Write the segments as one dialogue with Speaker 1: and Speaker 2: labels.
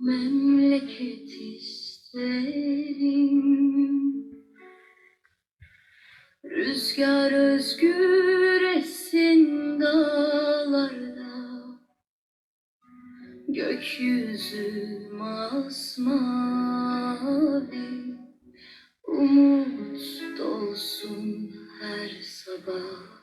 Speaker 1: memleket isterim Rüzgar özgür essin dağlarda. Gökyüzü masmavi. Umut dolsun her sabah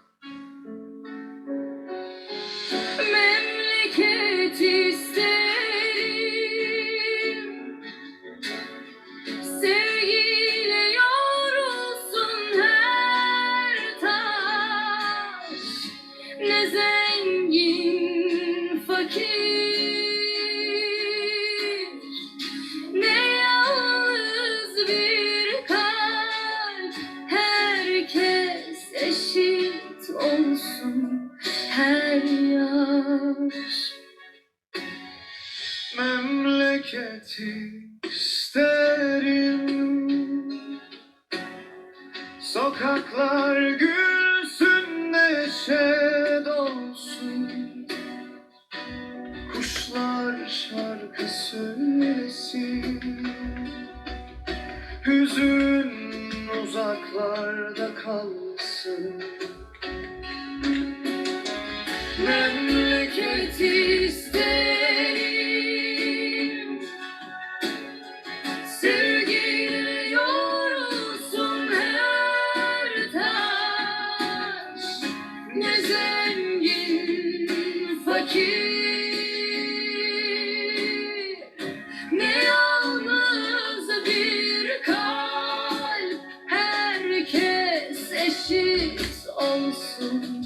Speaker 2: Memleketi isterim. Sokaklar gülsün neşe dolsun. Kuşlar şarkı söylesin. Hüzün uzaklarda kalsın
Speaker 1: 心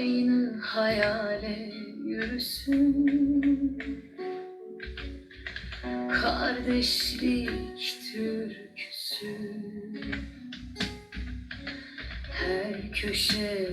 Speaker 1: Aynı hayale yürüsün. Kardeşlik türküsü. Her köşe